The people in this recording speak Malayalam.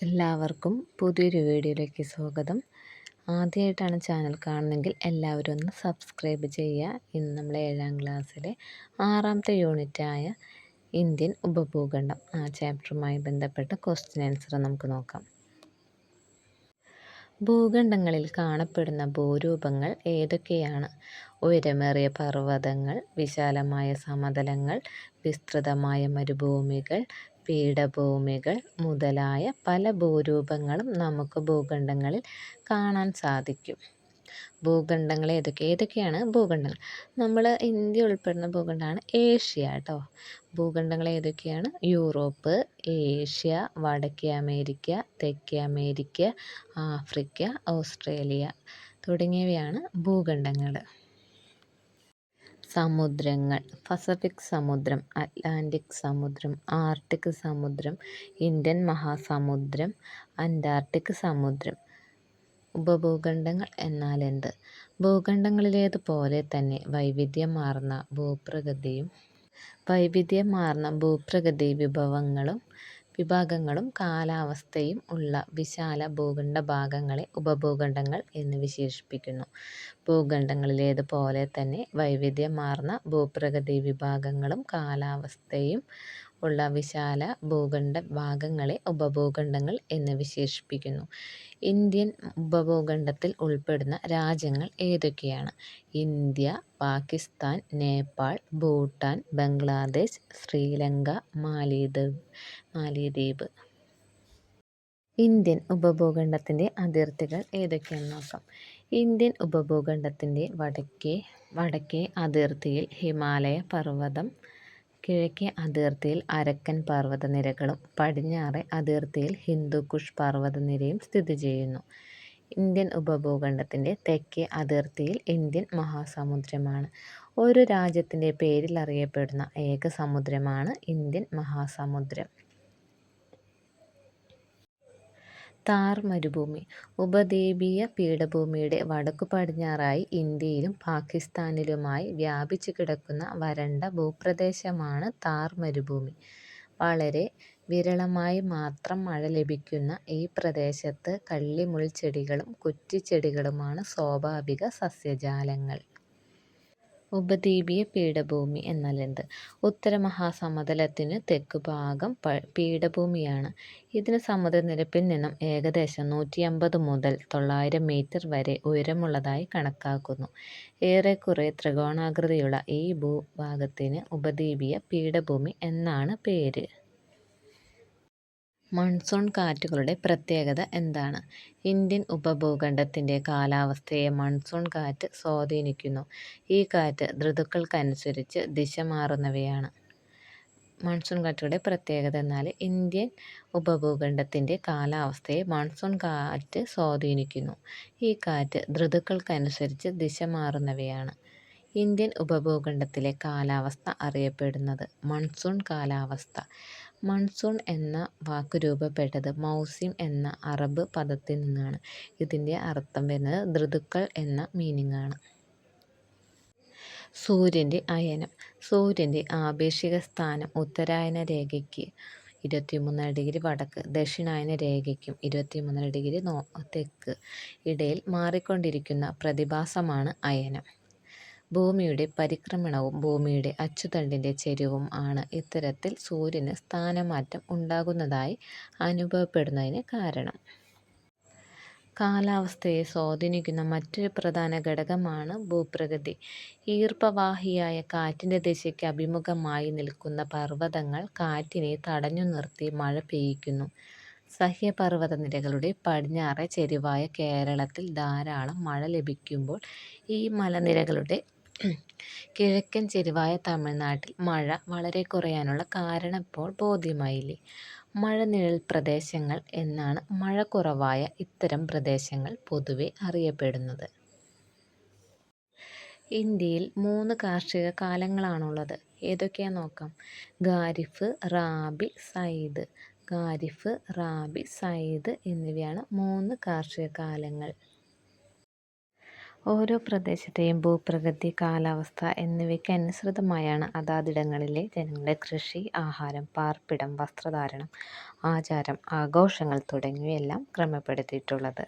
എല്ലാവർക്കും പുതിയൊരു വീഡിയോയിലേക്ക് സ്വാഗതം. ആദ്യമായിട്ടാണ് ചാനൽ കാണുന്നതെങ്കിൽ എല്ലാവരും ഒന്ന് സബ്സ്ക്രൈബ് ചെയ്യുക. ഇന്ന് നമ്മൾ ഏഴാം ക്ലാസ്സിലെ ആറാമത്തെ യൂണിറ്റായ ഇന്ത്യൻ ഉപഭൂഖണ്ഡം ആ ചാപ്റ്ററുമായി ബന്ധപ്പെട്ട ക്വസ്റ്റ്യൻ ആൻസർ നമുക്ക് നോക്കാം. ഭൂഖണ്ഡങ്ങളിൽ കാണപ്പെടുന്ന ഭൂരൂപങ്ങൾ ഏതൊക്കെയാണ്? ഉയരമേറിയ പർവതങ്ങൾ വിശാലമായ സമതലങ്ങൾ വിസ്തൃതമായ മരുഭൂമികൾ പീഠഭൂമികൾ മുതലായ പല ഭൂരൂപങ്ങളും നമുക്ക് ഭൂഖണ്ഡങ്ങളിൽ കാണാൻ സാധിക്കും. ഭൂഖണ്ഡങ്ങൾ ഏതൊക്കെ? ഏതൊക്കെയാണ് ഭൂഖണ്ഡങ്ങൾ? നമ്മൾ ഇന്ത്യ ഉൾപ്പെടുന്ന ഭൂഖണ്ഡമാണ് ഏഷ്യ കേട്ടോ. ഭൂഖണ്ഡങ്ങൾ ഏതൊക്കെയാണ്? യൂറോപ്പ് ഏഷ്യ വടക്കേ അമേരിക്ക തെക്കേ അമേരിക്ക ആഫ്രിക്ക ഓസ്ട്രേലിയ തുടങ്ങിയവയാണ് ഭൂഖണ്ഡങ്ങൾ. സമുദ്രങ്ങൾ പസഫിക് സമുദ്രം അറ്റ്ലാന്റിക് സമുദ്രം ആർട്ടിക് സമുദ്രം ഇന്ത്യൻ മഹാസമുദ്രം അന്റാർട്ടിക് സമുദ്രം ഉപഭൂഖണ്ഡങ്ങൾ എന്നാൽ എന്ത് ഭൂഖണ്ഡങ്ങളിലേതുപോലെ തന്നെ വൈവിധ്യമാർന്ന ഭൂപ്രകൃതിയും വൈവിധ്യമാർന്ന ഭൂപ്രകൃതി വിഭവങ്ങളും വിഭാഗങ്ങളും കാലാവസ്ഥയും ഉള്ള വിശാല ഭൂഖണ്ഡ ഭാഗങ്ങളെ ഉപഭൂഖണ്ഡങ്ങൾ എന്ന് വിശേഷിപ്പിക്കുന്നു. ഭൂഖണ്ഡങ്ങളിലേതുപോലെ തന്നെ വൈവിധ്യമാർന്ന ഭൂപ്രകൃതി വിഭാഗങ്ങളും കാലാവസ്ഥയും ഉള്ള വിശാല ഭൂഖണ്ഡ ഭാഗങ്ങളെ ഉപഭൂഖണ്ഡങ്ങൾ എന്ന് വിശേഷിപ്പിക്കുന്നു. ഇന്ത്യൻ ഉപഭൂഖണ്ഡത്തിൽ ഉൾപ്പെടുന്ന രാജ്യങ്ങൾ ഏതൊക്കെയാണ്? ഇന്ത്യ, പാകിസ്ഥാൻ നേപ്പാൾ, ഭൂട്ടാൻ, ബംഗ്ലാദേശ്, ശ്രീലങ്ക, മാലിദ്വീപ്. ഇന്ത്യൻ ഉപഭൂഖണ്ഡത്തിന്റെ അതിർത്തികൾ ഏതൊക്കെയാണെന്ന് നോക്കാം. ഇന്ത്യൻ ഉപഭൂഖണ്ഡത്തിന്റെ വടക്കേ വടക്കേ അതിർത്തിയിൽ ഹിമാലയ പർവതം കിഴക്കേ അതിർത്തിയിൽ അരക്കൻ പർവതനിരകളും പടിഞ്ഞാറേ അതിർത്തിയിൽ ഹിന്ദുക്കുഷ് സ്ഥിതി ചെയ്യുന്നു ഇന്ത്യൻ ഉപഭൂഖണ്ഡത്തിന്റെ തെക്കേ അതിർത്തിയിൽ ഇന്ത്യൻ മഹാസമുദ്രമാണ്. ഒരു രാജ്യത്തിന്റെ പേരിൽ അറിയപ്പെടുന്ന ഏക സമുദ്രമാണ് ഇന്ത്യൻ മഹാസമുദ്രം. താർ മരുഭൂമി ഉപദ്വീപീയ പീഠഭൂമിയുടെ വടക്കു പടിഞ്ഞാറായി ഇന്ത്യയിലും പാകിസ്ഥാനിലുമായി വ്യാപിച്ചു കിടക്കുന്ന വരണ്ട ഭൂപ്രദേശമാണ് താർ മരുഭൂമി. വളരെ വിരളമായി മാത്രം മഴ ലഭിക്കുന്ന ഈ പ്രദേശത്ത് കള്ളിമുൾച്ചെടികളും കുറ്റിച്ചെടികളുമാണ് സ്വാഭാവിക സസ്യജാലങ്ങൾ. ഉപദ്വീപീയ പീഠഭൂമി എന്നാൽ എന്ത്? ഭാഗം പ പീഠഭൂമിയാണ്. ഇതിന് സമുദ്രനിരപ്പിൽ നിന്നും ഏകദേശം നൂറ്റി അമ്പത് മുതൽ തൊള്ളായിരം മീറ്റർ വരെ ഉയരമുള്ളതായി കണക്കാക്കുന്നു. ഏറെക്കുറെ ത്രികോണാകൃതിയുള്ള ഈ ഭൂഭാഗത്തിന് ഉപദ്വീപീയ പീഠഭൂമി എന്നാണ് പേര്. മൺസൂൺ കാറ്റുകളുടെ പ്രത്യേകത എന്താണ്? ഇന്ത്യൻ ഉപഭൂഖണ്ഡത്തിന്റെ കാലാവസ്ഥയെ മൺസൂൺ കാറ്റ് സ്വാധീനിക്കുന്നു. ഈ കാറ്റ് ഋതുക്കൾക്കനുസരിച്ച് ദിശ മാറുന്നവയാണ്. മൺസൂൺ കാറ്റുകളുടെ പ്രത്യേകത എന്നാൽ ഇന്ത്യൻ ഉപഭൂഖണ്ഡത്തിന്റെ കാലാവസ്ഥയെ മൺസൂൺ കാറ്റ് സ്വാധീനിക്കുന്നു. ഈ കാറ്റ് ഋതുക്കൾക്കനുസരിച്ച് ദിശ മാറുന്നവയാണ്. ഇന്ത്യൻ ഉപഭൂഖണ്ഡത്തിലെ കാലാവസ്ഥ അറിയപ്പെടുന്നത് മൺസൂൺ കാലാവസ്ഥ. മൺസൂൺ എന്ന വാക്ക് രൂപപ്പെട്ടത് മൗസിം എന്ന അറബ് പദത്തിൽ നിന്നാണ്. ഇതിന്റെ അർത്ഥം വരുന്നത് ഋതുക്കൾ എന്ന മീനിങ്ങാണ്. സൂര്യന്റെ അയനം സൂര്യന്റെ ആപേക്ഷിക സ്ഥാനം ഉത്തരായന രേഖയ്ക്ക് ഇരുപത്തിമൂന്നര ഡിഗ്രി വടക്ക്, ദക്ഷിണായന രേഖയ്ക്കും ഇരുപത്തിമൂന്നര ഡിഗ്രി നോ തെക്ക് ഇടയിൽ മാറിക്കൊണ്ടിരിക്കുന്ന പ്രതിഭാസമാണ് അയനം. ഭൂമിയുടെ പരിക്രമണവും ഭൂമിയുടെ അച്ചുതണ്ടിന്റെ ചെരിവും ആണ് ഇത്തരത്തിൽ സൂര്യന് സ്ഥാനമാറ്റം ഉണ്ടാകുന്നതായി അനുഭവപ്പെടുന്നതിന് കാരണം. കാലാവസ്ഥയെ സ്വാധീനിക്കുന്ന മറ്റൊരു പ്രധാന ഘടകമാണ് ഭൂപ്രകൃതി. ഈർപ്പവാഹിയായ കാറ്റിന്റെ ദിശയ്ക്ക് അഭിമുഖമായി നിൽക്കുന്ന പർവതങ്ങൾ കാറ്റിനെ തടഞ്ഞു നിർത്തി മഴ പെയ്യിക്കുന്നു. സഹ്യപർവത നിരകളുടെ പടിഞ്ഞാറേ ചെരിവായ കേരളത്തിൽ ധാരാളം മഴ ലഭിക്കുമ്പോൾ ഈ മലനിരകളുടെ കിഴക്കൻ ചെരുവായ തമിഴ്നാട്ടിൽ മഴ വളരെ കുറയാനുള്ള കാരണം ഇപ്പോൾ ബോധ്യമായില്ലേ. മഴനിഴൽ പ്രദേശങ്ങൾ എന്നാണ് മഴ കുറവായ ഇത്തരം പ്രദേശങ്ങൾ പൊതുവെ അറിയപ്പെടുന്നത്. ഇന്ത്യയിൽ മൂന്ന് കാർഷിക കാലങ്ങളാണുള്ളത്. ഏതൊക്കെയാ നോക്കാം. ഖാരിഫ്, റാബി, സയ്ദ്. ഖാരിഫ്, റാബി, സയ്ദ് എന്നിവയാണ് മൂന്ന് കാർഷിക കാലങ്ങൾ. ഓരോ പ്രദേശത്തെയും ഭൂപ്രകൃതി കാലാവസ്ഥ എന്നിവയ്ക്ക് അനുസൃതമായാണ് അതാതിടങ്ങളിലെ ജനങ്ങളുടെ കൃഷി ആഹാരം പാർപ്പിടം വസ്ത്രധാരണം ആചാരം ആഘോഷങ്ങൾ തുടങ്ങിയവയെല്ലാം ക്രമപ്പെടുത്തിയിട്ടുള്ളത്.